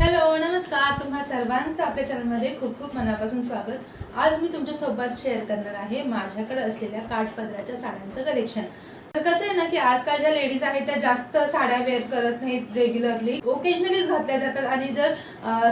Hello नमस्कार. तुम्हा सर्वांचं आपल्या चॅनलमध्ये खूप खूप मनापासून स्वागत. आज मी तुमच्यासोबत शेअर करणार आहे माझ्याकडे असलेल्या काठपदराच्या साड्यांचं कलेक्शन तर कसं आहे ना की आजकाल ज्या लेडीज आहेत त्या जास्त साड्या वेअर करत नाहीत रेग्युलरली ओकेजनलीच घातल्या जातात आणि जर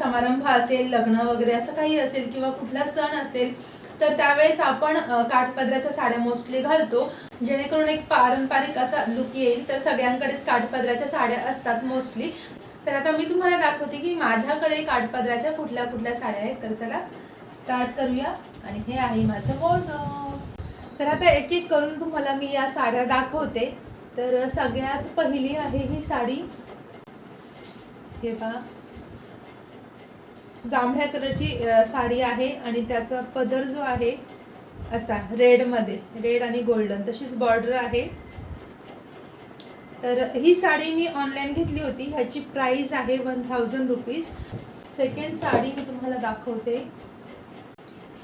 समारंभ असेल लग्न वगैरे असं काही असेल किंवा कुठला सण असेल तर त्यावेळेस आपण काठपदराच्या साड्या मोस्टली घालतो. जेणेकरून एक पारंपरिक असा लुक येईल. तर सगळ्यांकडेच काठपदराच्या साड्या असतात मोस्टली तर आता मी तुम्हाला दाखवते की माझ्याकडे काठपदराच्या कुठल्या कुठल्या साड्या आहेत. तर चला स्टार्ट करूया. आणि हे आहे माझं वॉर्डरोब तर आता एक एक करून तुम्हाला मी या साड्या दाखवते. तर सगळ्यात पहिली आहे ही साडी. हे पहा. जांभळ्या कलरची साडी आहे आणि त्याचा पदर जो आहे असा रेडमध्ये रेड आणि गोल्डन तशीच बॉर्डर आहे. तर ही साडी मी ऑनलाईन घेतली होती ह्याची प्राईस आहे one thousand rupees. Second sari मी तुम्हाला दाखवते.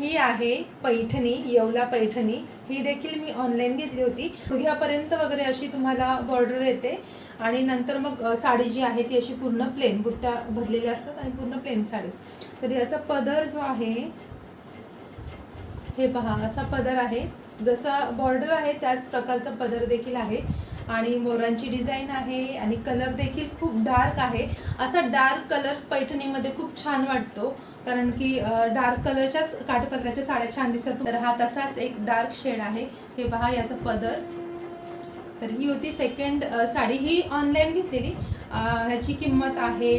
ही आहे पैठणी येवला पैठणी. ही देखील मी ऑनलाईन घेतली होती. गुडघ्यापर्यंत वगैरे अशी तुम्हाला बॉर्डर येते. आणि नंतर मग साडी जी आहे ती अशी पूर्ण प्लेन बुट्ट्या भरलेल्या असतात आणि पूर्ण प्लेन साडी. तर याचा पदर जो आहे हे पहा असा पदर आहे. जसा बॉर्डर आहे त्याच प्रकारचा पदर देखील आहे. आणि मोरांची डिझाईन आहे आणि कलर देखील खूप डार्क आहे. असा डार्क कलर पैठणीमध्ये खूप छान वाटतो. कारण की डार्क कलरच्याच काठपत्राच्या साड्या छान दिसतात. तर हा तसाच एक डार्क शेड आहे. हे पहा याचा पदर. तर ही होती सेकंड साडी. ही ऑनलाईन घेतलेली. ह्याची किंमत आहे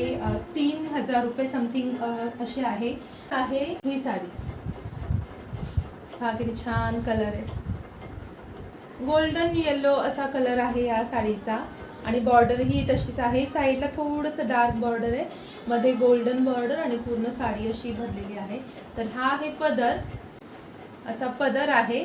तीन हजार रुपये समथिंग अशी आहे. आहे ही साडी. हा किती छान कलर आहे. गोल्डन येलो असा कलर आहे या साडीचा. आणि बॉर्डर ही तशीच आहे. साईडला थोडंसं डार्क बॉर्डर आहे. मध्ये गोल्डन बॉर्डर आणि पूर्ण साडी अशी भरलेली आहे. तर हा आहे पदर. असा पदर आहे.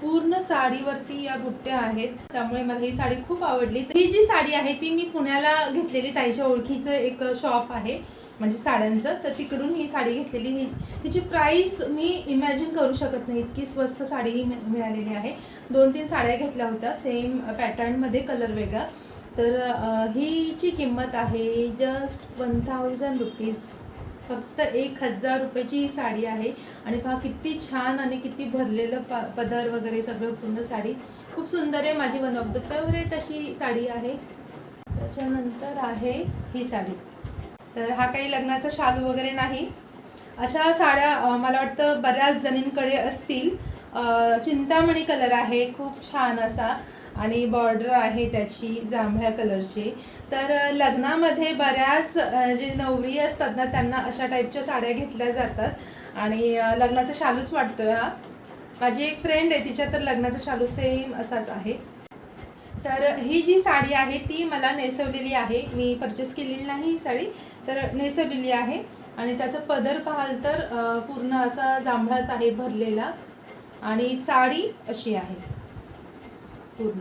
पूर्ण साडीवरती या बुट्ट्या आहेत. त्यामुळे मला ही साडी खूप आवडली. ही जी साडी आहे ती मी पुण्याला घेतलेली. ताईच्या ओळखीचं एक शॉप आहे. म्हणजे साड्यांचं तर तिकडून ही साडी घेतलेली. ही तिची प्राईस मी इमॅजिन करू शकत नाही. इतकी स्वस्त साडी ही मिळालेली आहे. दोन तीन साड्या घेतल्या होत्या. सेम पॅटर्नमध्ये कलर वेगळा. तर हीची किंमत आहे जस्ट वन थाउजंड रुपीज फक्त एक हजार रुपयाची ही साडी आहे. आणि पहा किती छान आणि किती भरलेलं प पदर वगैरे सगळं पूर्ण साडी. खूप सुंदर आहे. माझी वन ऑफ द फेवरेट अशी साडी आहे. त्याच्यानंतर आहे ही साडी. तर हा काही लग्नाचा शालू वगैरे नाही. अशा साड्या मला वाटतं बऱ्याच जणींकडे असतील. चिंतामणी कलर आहे खूप छान असा. आणि बॉर्डर आहे त्याची जांभळ्या कलरची. तर लग्नामध्ये बऱ्याच जे नवरी असतात ना त्यांना अशा टाईपच्या साड्या घेतल्या जातात. आणि लग्नाचा शालूच वाटतो हा. माझी एक फ्रेंड आहे तिच्या तर लग्नाचा शालू सेम असाच आहे. तर ही जी साडी आहे ती मला नेसवलेली आहे. मी परचेस केलेली नाही ही साडी तर नेसवलेली आहे. आणि त्याचा पदर पाहाल तर पूर्ण असा जांभळाच आहे भरलेला. आणि साडी अशी आहे. पूर्ण.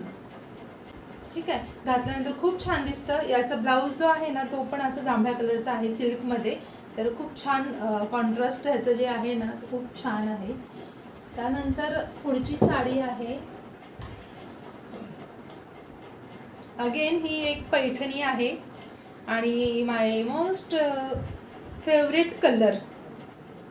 ठीक आहे? घातल्यानंतर खूप छान दिसतं. याचा ब्लाऊज जो आहे ना तो पण असं जांभळ्या कलरचा आहे सिल्कमध्ये. तर खूप छान कॉन्ट्रास्ट ह्याचं जे आहे ना ते खूप छान आहे. त्यानंतर पुढची साडी आहे. अगेन ही एक पैठणी आहे आणि my most favourite colour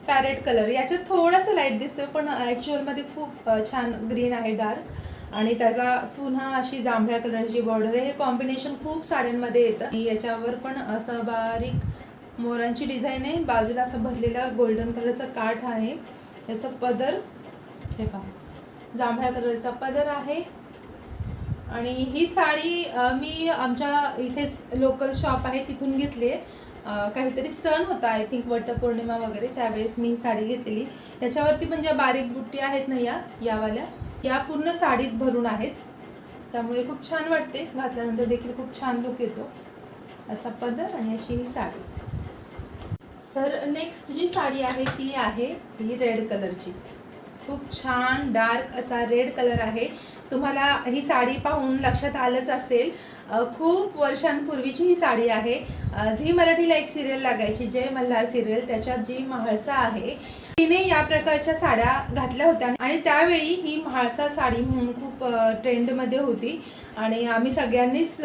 parrot colour याच्यात थोडासा लाइट दिसतोय पण ॲक्च्युअलमध्ये खूप uh, छान ग्रीन आहे डार्क आणि त्याला पुन्हा अशी जांभळ्या कलरची बॉर्डर आहे. हे कॉम्बिनेशन खूप साड्यांमध्ये येतं. आणि याच्यावर पण असं बारीक मोरांची डिझाईन आहे. बाजूला असं भरलेला गोल्डन कलरचा काठ आहे. याचा पदर हे पहा. जांभळ्या कलरचा पदर आहे. आणि ही साडी मी आमच्या इथेच लोकल शॉप आहे तिथून घेतली आहे. काहीतरी सण होता आय थिंक वटपौर्णिमा वगैरे त्यावेळेस मी ही साडी घेतलेली. त्याच्यावरती पण ज्या बारीक बुट्टी आहेत ना या यावाल्या या पूर्ण साडीत भरून आहेत. त्यामुळे खूप छान वाटते. घातल्यानंतर देखील खूप छान लुक येतो. असा पदर आणि अशी ही साडी. तर नेक्स्ट जी साडी आहे ती आहे ही रेड कलरची खूप छान डार्क असा रेड कलर आहे. तुम्हाला ही साडी पाहून लक्षात आलंच असेल. खूप वर्षांपूर्वीची ही साडी आहे. झी मराठीला एक सिरियल लागायची जय मल्हार सिरियल त्याच्यात जी म्हाळसा आहे तिने या प्रकारच्या साड्या घातल्या होत्या. आणि त्यावेळी ही म्हाळसा साडी म्हणून खूप ट्रेंडमध्ये होती. आणि आम्ही सगळ्यांनीच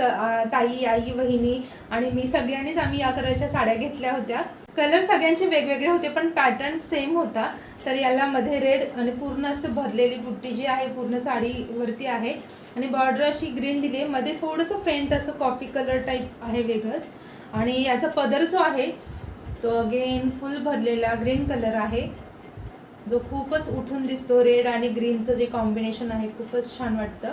ताई आई वहिनी आणि मी सगळ्यांनीच आम्ही या कलरच्या साड्या घेतल्या होत्या. कलर सगळ्यांचे वेगवेगळे होते पण पॅटर्न सेम होता. तर याला मध्ये रेड आणि पूर्ण असं भरलेली बुट्टी जी आहे पूर्ण साडीवरती आहे. आणि बॉर्डर अशी ग्रीन दिली आहे. मध्ये थोडंसं फेंट असं कॉफी कलर टाईप आहे वेगळंच. आणि याचा पदर जो आहे तो अगेन फुल भरलेला ग्रीन कलर आहे. जो खूपच उठून दिसतो रेड आणि ग्रीनचं जे कॉम्बिनेशन आहे खूपच छान वाटतं.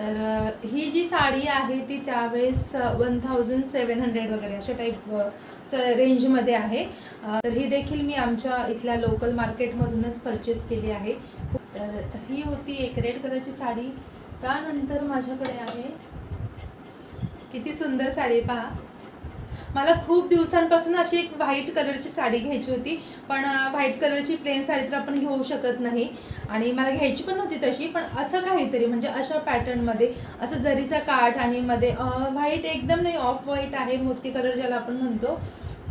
तर ही जी साडी आहे ती त्यावेळेस वन थाउजंड सेवन हंड्रेड वगैरे अशा टाईप रेंजमध्ये आहे. तर ही देखील मी आमच्या इथल्या लोकल मार्केटमधूनच परचेस केली आहे. तर ही होती एक रेड कलरची साडी. त्यानंतर माझ्याकडे आहे. किती सुंदर साडी पहा. मला खूप दिवसांपासून अशी एक व्हाईट कलरची साडी घ्यायची होती पण व्हाईट कलरची प्लेन साडी तर आपण घेऊ शकत नाही. आणि मला घ्यायची पण नव्हती तशी पण असं काहीतरी म्हणजे अशा पॅटर्नमध्ये असं जरीचा काठ आणि मध्ये व्हाईट एकदम नाही ऑफ व्हाईट आहे मोती कलर ज्याला आपण म्हणतो.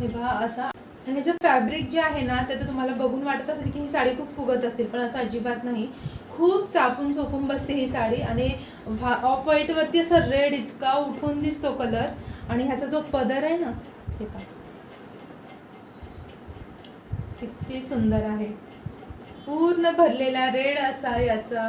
हे पहा असा. आणि ह्याचं फॅब्रिक जे आहे ना ते तर तुम्हाला बघून वाटत असेल की ही साडी खूप फुगत असेल पण असं अजिबात नाही. खूप चापून चोपून बसते ही साडी आणि व्हा ऑफ व्हाईटवरती असं रेड इतका उठून दिसतो कलर आणि ह्याचा जो पदर आहे ना हे पहा. किती सुंदर आहे. पूर्ण भरलेला रेड असा याचा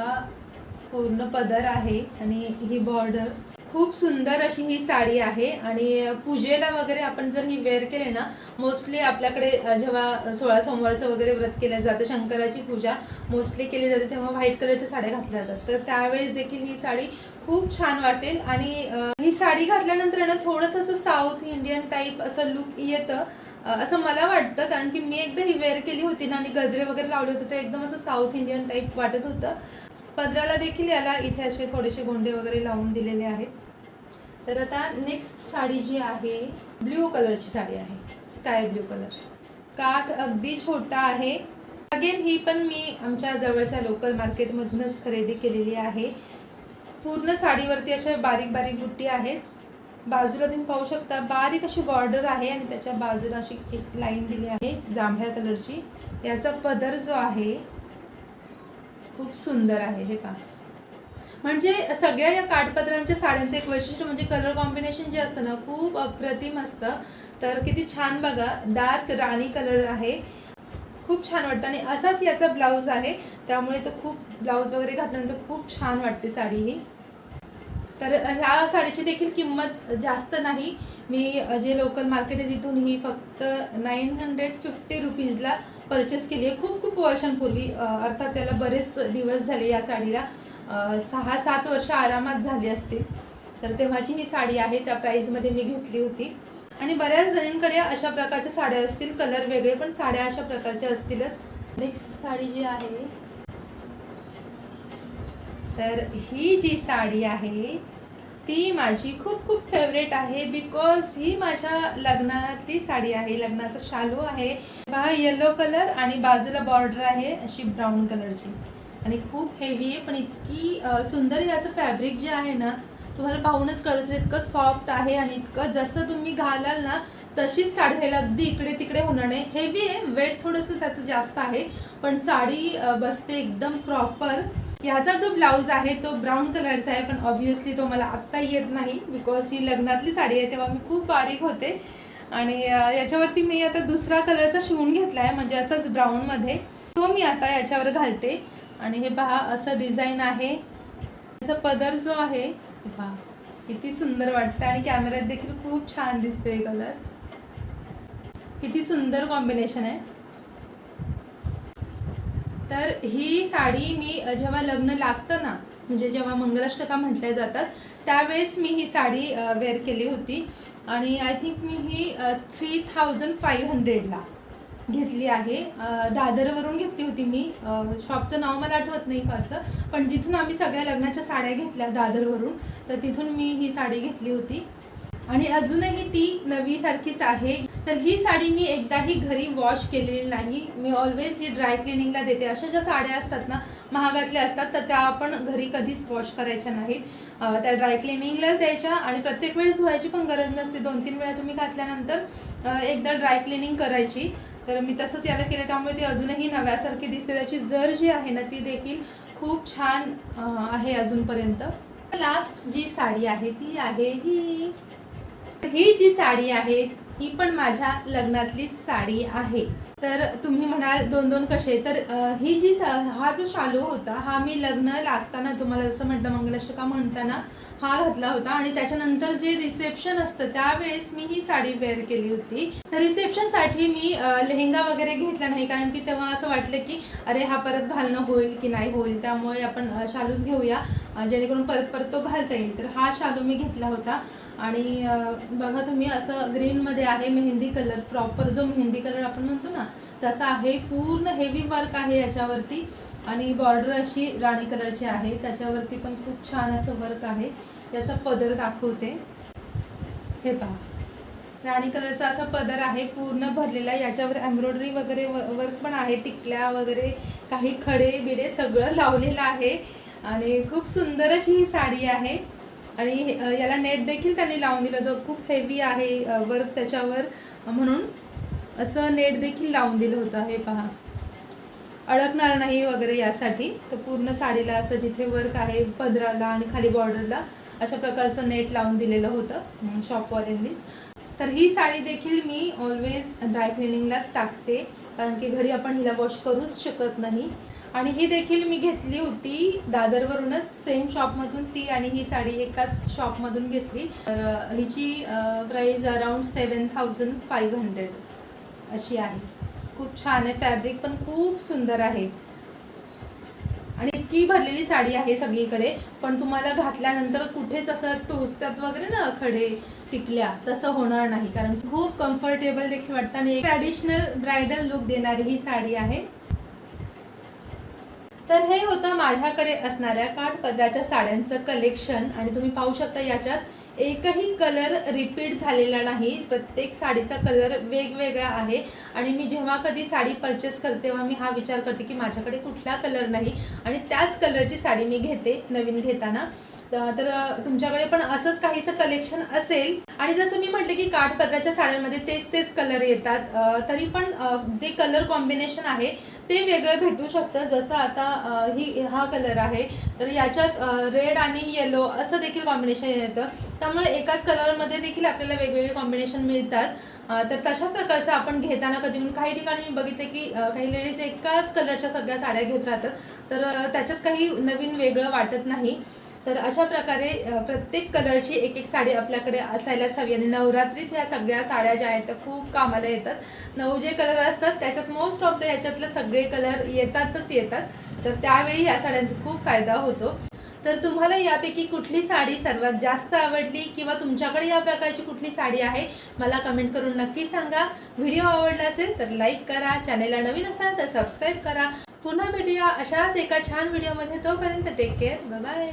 पूर्ण पदर आहे आणि ही बॉर्डर खूप सुंदर अशी ही साडी आहे. आणि पूजेला वगैरे आपण जर ही वेअर केले ना मोस्टली आपल्याकडे जेव्हा सोळा सोमवारचं वगैरे व्रत केलं जातं शंकराची पूजा मोस्टली केली जाते तेव्हा व्हाईट कलरच्या साड्या घातल्या जातात. तर त्यावेळेस देखील ही साडी खूप छान वाटेल. आणि ही साडी घातल्यानंतर ना थोडंसं असं साऊथ इंडियन टाईप असं लुक येतं असं मला वाटतं. कारण की मी एकदा ही वेअर केली होती ना आणि गजरे वगैरे लावले होते तर एकदम असं साऊथ इंडियन टाईप वाटत होतं. पदराला देखील याला इथे असे थोडेसे गोंडे वगैरे लावून दिलेले आहेत. तर आता नेक्स्ट साडी जी आहे ब्ल्यू कलरची साडी आहे. स्काय ब्ल्यू कलर काठ अगदी छोटा आहे. अगेन ही पण मी आमच्या जवळच्या लोकल मार्केटमधूनच खरेदी केलेली आहे. पूर्ण साडीवरती अशा बारीक बारीक गुट्टी आहेत. बाजूला तुम्ही पाहू शकता बारीक अशी बॉर्डर आहे आणि त्याच्या बाजूला अशी एक लाईन दिली आहे जांभळ्या कलरची याचा पदर जो आहे खूप सुंदर आहे हे पहा. म्हणजे सगळ्या या काठपत्रांच्या साड्यांचं एक वैशिष्ट्य म्हणजे कलर कॉम्बिनेशन जे असतं ना खूप अप्रतिम असतं. तर किती छान बघा डार्क राणी कलर आहे. खूप छान वाटतं आणि असाच याचा ब्लाऊज आहे. त्यामुळे तो खूप ब्लाऊज वगैरे घातल्यानंतर खूप छान वाटते साडी ही. तर ह्या साडीची देखील किंमत जास्त नाही. मी जे लोकल मार्केट आहे तिथून ही फक्त नाईन हंड्रेड फिफ्टी रुपीजला परचेस केली आहे. खूप खूप वर्षांपूर्वी अर्थात त्याला बरेच दिवस झाले या साडीला. सहा सात वर्ष आरामात झाली असतील. तर तेव्हाची ही साडी आहे. त्या प्राईजमध्ये मी घेतली होती. आणि बऱ्याच जणींकडे अशा प्रकारच्या साड्या असतील. कलर वेगळे पण साड्या अशा प्रकारच्या असतीलच. नेक्स्ट साडी जी आहे तर ही जी साडी आहे ती माझी खूप खूप फेवरेट आहे बिकॉज ही माझ्या लग्नातली साडी आहे. लग्नाचा शालू आहे. पहा येलो कलर आणि बाजूला बॉर्डर आहे अशी ब्राऊन कलरची आणि खूप हेवी आहे पण इतकी सुंदर याचं फॅब्रिक जे आहे ना तुम्हाला पाहूनच कळत असेल इतकं सॉफ्ट आहे आणि इतकं जसं तुम्ही घालाल ना तशीच साडी व्हायला अगदी इकडे तिकडे होणार नाही. हेवी आहे वेट थोडंसं त्याचं जास्त आहे पण साडी बसते एकदम प्रॉपर ह्याचा जो ब्लाऊज आहे तो ब्राऊन कलरचा आहे पण ऑब्वियसली तो मला आत्ता येत नाही बिकॉज ही लग्नातली साडी आहे तेव्हा मी खूप बारीक होते. आणि याच्यावरती मी आता दुसरा कलरचा शिवून घेतला आहे म्हणजे असंच ब्राऊनमध्ये तो मी आता याच्यावर घालते. आणि हे पहा असं डिझाईन आहे. याचा पदर जो आहे पहा किती सुंदर वाटतं आणि कॅमेऱ्यात देखील खूप छान दिसते कलर किती सुंदर कॉम्बिनेशन आहे. तर ही साडी मी जेव्हा लग्न लागतं ना म्हणजे जेव्हा मंगलाष्टका म्हटल्या जातात त्यावेळेस मी ही साडी वेअर केली होती. आणि आय थिंक मी ही थ्री थाउजंड फाईव्ह हंड्रेडला घेतली आहे. दादरवरून घेतली होती मी. शॉपचं नाव मला आठवत नाही फारसं पण जिथून आम्ही सगळ्या लग्नाच्या साड्या घेतल्या दादरवरून तर तिथून मी ही साडी घेतली होती. आणि अजूनही ती नवीसारखीच आहे. तर ही साडी मी एकदाही घरी वॉश केलेली नाही. मी ऑलवेज ही ड्राय क्लिनिंगला देते. अशा ज्या साड्या असतात ना महागातल्या असतात तर त्या आपण घरी कधीच वॉश करायच्या नाहीत. त्या ड्राय क्लिनिंगलाच द्यायच्या आणि प्रत्येक वेळेस धुवायची पण गरज नसते. दोन तीन वेळा तुम्ही घातल्यानंतर एकदा ड्राय क्लिनिंग करायची. तर मी तसंच याला केलं. त्यामुळे ती अजूनही नव्यासारखी दिसते. त्याची जर जी आहे ना ती देखील खूप छान आहे अजूनपर्यंत. लास्ट जी साडी आहे ती आहे ही. ही जी साडी आहे ही पण माझ्या लग्नातली साडी आहे. तर तुम्ही म्हणाल दोन दोन कसे? तर ही जी हा जो शालू होता हा मी लग्न लागताना तुम्हाला जसं म्हटलं मंगलाष्टका म्हणताना हा घातला होता आणि त्याच्यानंतर जे रिसेप्शन असतं त्यावेळेस मी ही साडी वेअर केली होती. तर रिसेप्शनसाठी मी लेहंगा वगैरे घेतला नाही कारण की तेव्हा असं वाटलं की अरे हा परत घालणं होईल की नाही होईल त्यामुळे आपण शालूच घेऊया. जेणेकरून परत परत तो घालता येईल. तर हा शालू मी घेतला होता. आणि बघा तुम्ही असं ग्रीनमध्ये आहे मेहंदी कलर प्रॉपर जो मेहंदी कलर आपण म्हणतो ना तसा आहे. पूर्ण हेवी वर्क आहे याच्यावरती. आणि बॉर्डर अशी राणी कलरची आहे. त्याच्यावरती पण खूप छान असं वर्क आहे. याचा पदर दाखवते. हे पहा. राणी कलरचा असा पदर आहे पूर्ण भरलेला. याच्यावर एम्ब्रॉयडरी वगैरे वर्क पण आहे टिकल्या वगैरे काही खडे बिडे सगळं लावलेलं आहे. आणि खूप सुंदर अशी ही साडी आहे. आणि याला नेट देखील त्यांनी लावून दिलं होतं. खूप हेवी आहे वर्क त्याच्यावर. म्हणून असं नेट देखील लावून दिलं होतं. हे पहा. अडकणार नाही वगैरे यासाठी. तर पूर्ण साडीला असं जिथे वर्क आहे पदराला आणि खाली बॉर्डरला अशा प्रकारचं नेट लावून दिलेलं होतं शॉपवाल्यांनीच तर ही साडी देखील मी ऑलवेज ड्राय क्लिनिंगलाच टाकते कारण की घरी आपण हिला वॉश करूच शकत नाही. आणि ही देखील मी घेतली होती दादरवरूनच सेम शॉपमधून ती आणि ही साडी एकाच शॉपमधून घेतली. तर हिची price around seven thousand five hundred अशी आहे. खूप छान आहे फॅब्रिक पण खूप सुंदर आहे. इतकी भरलेली साडी आहे सगळीकडे पण तुम्हाला घातल्यानंतर कुठेच असं टोचतात वगैरे ना खडे टिकल्या तसं होणार नाही. कारण खूप कम्फर्टेबल देखील वाटतं आणि ट्रॅडिशनल ब्रायडल लुक देणारी ही साडी आहे. तर हे होतं माझ्याकडे असणाऱ्या काठपदराच्या साड्यांचं कलेक्शन आणि तुम्ही पाहू शकता याच्यात एकही कलर रिपीट झालेला नाही. प्रत्येक साडीचा कलर वेगवेगळा आहे. आणि मी जेव्हा कधी साडी परचेस करते तेव्हा मी हा विचार करते की माझ्याकडे कुठला कलर नाही. आणि त्याच कलरची साडी मी घेते नवीन घेताना. तर तुमच्याकडे पण असंच काहीसं कलेक्शन असेल. आणि जसं मी म्हटले की काठपदराच्या साड्यांमध्ये तेच तेच कलर येतात. तरी पण जे कलर कॉम्बिनेशन आहे ते वेगळं भेटू शकतं. जसं आता ही हा कलर आहे तर याच्यात रेड आणि येलो असं देखील कॉम्बिनेशन येतं. त्यामुळे एकाच कलरमध्ये देखील आपल्याला वेगवेगळे कॉम्बिनेशन मिळतात. तर तशा प्रकारचं आपण घेताना कधी म्हणून काही ठिकाणी मी बघितले की काही लेडीज एकाच कलरच्या सगळ्या साड्या घेत राहतात. तर त्याच्यात काही नवीन वेगळं वाटत नाही. तर अशा प्रकारे प्रत्येक कलरची एक एक साडी आपल्याकडे असायलाच हवी आणि नवरात्रीत ह्या सगळ्या साड्या ज्या आहेत त्या खूप कामाला येतात. नऊ जे कलर असतात त्याच्यात मोस्ट ऑफ द याच्यातले सगळे कलर येतातच येतात. तर त्यावेळी ह्या साड्यांचा खूप फायदा होतो. तर तुम्हाला यापैकी कुठली साडी सर्वात जास्त आवडली किंवा तुमच्याकडे या प्रकारची कुठली साडी आहे मला कमेंट करून नक्की सांगा. व्हिडिओ आवडला असेल तर लाईक करा चॅनेलला नवीन असाल तर सबस्क्राईब करा. पुन्हा भेटूया अशाच एका छान व्हिडिओमध्ये. तोपर्यंत टेक केअर बाय